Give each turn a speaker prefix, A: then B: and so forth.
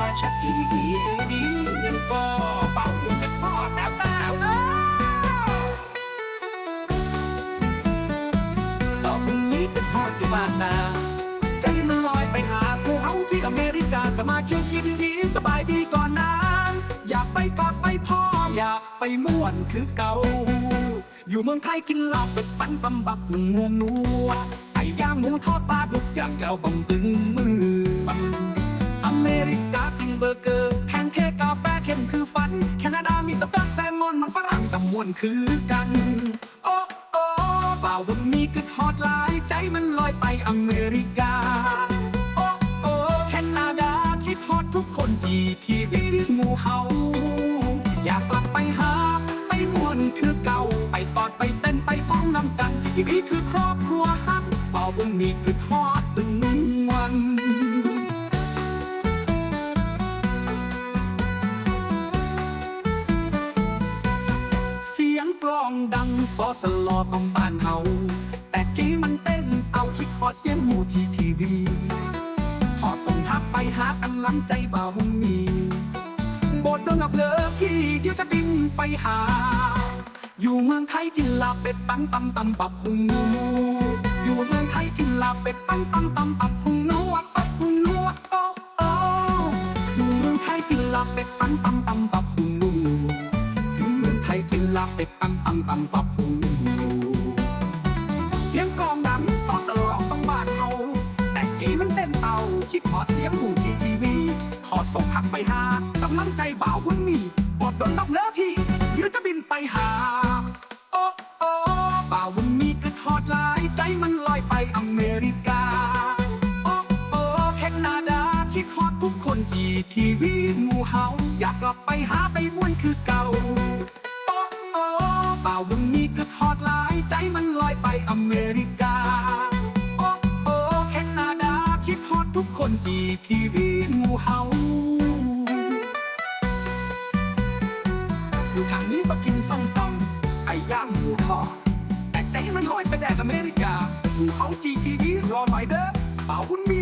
A: มาชักทีดีดียังก็เป่าอยู่เป็นพ่อแล้วแล้วนะต่อพรุ่งนี้เป็นทอดอยู่บ้านนาใจมันลอยไปหาภูเขาที่อเมริกาสมาชิกยินดีสบายดีก่อนนะอยากไปกอดไปพ่ออยากไปม่วนคือเก่า อยู่เมืองไทยกินลาบเป็ดปันตำบักหนึ่งงวนัวไก่ย่างหมูทอดปลาดุกย่างเจ้าบังตึงมือบังอ เมริกากินเบอร์เกอร์แพนเค้กกาแฟเข้มคือฝัน แคนาดามีสเต็กแซลมอนมันฝรั่งตะมวนคือกัน โอ้โอ้บ่าววันนี้กึดฮอตไลน์ใจมันลอยไปอเมริกา โอ้โอ้แคนาดาคิดฮอตทุกคนจีทีวีหมูเฮาอยากกลับไปหา ไปมวนคือเก่า ไปตอดไปเต้นไปฟ้องน้ำกันจีวีคือครอบครัวฮักเป่าบุญมีคือทอดตึงวัน เสียงกลองดังซอสลอของบ้านเฮาแต่จีมันเต้นเอาคิดขอเสียงหมูทีทีวีขอส่งทักไปหากำลังใจบ่าวมีบทโดนับเลิกที่เดี๋ยวจะบินไปหา อยู่เมืองไทยกินลาบเป็ดปังตำตำปับพุงนูอยู่เมืองไทยกินลาบเป็ดปังตำตำปับพุงนัวปับพุงนัวโอ้โอ้อยู่เมืองไทยกินลาบเป็ดปังตำตำปับพุง ลาเป็ดปังปังปังปับพุงเสียงกองดังสอนสลองต้องบานเฮาแต่จีมันเต้นเตาคิดขอเสียงหมู่จีทีวี ขอส่งหักไปหากำลังใจบ่าววุ่นมีบทโดนนอกเนื้อพี่เดี๋ยวจะบินไปหา โอ้โอ้บ่าววุ่นมีกึดฮอดไลน์ใจมันลอยไปอเมริกา โอ้โอ้แคนาดาคิดฮอดทุกคนจีทีวีหมู่เฮาอยากกลับไปหาไปม่วนคือเก่า บ่าววันนี้ก็ทอดหลายใจมันลอยไปอเมริกา โอ้โอ้แคนาดา คิดฮอดทุกคนจีทีวีหมู่เฮาอยู่ทางนี้ก็กินส้มตำไก่ย่างหมูทอดแต่ใจมันลอยไปแดนอเมริกาหมู่เฮาจีทีวีรอหน่อยเด้อบ่าวบุญมี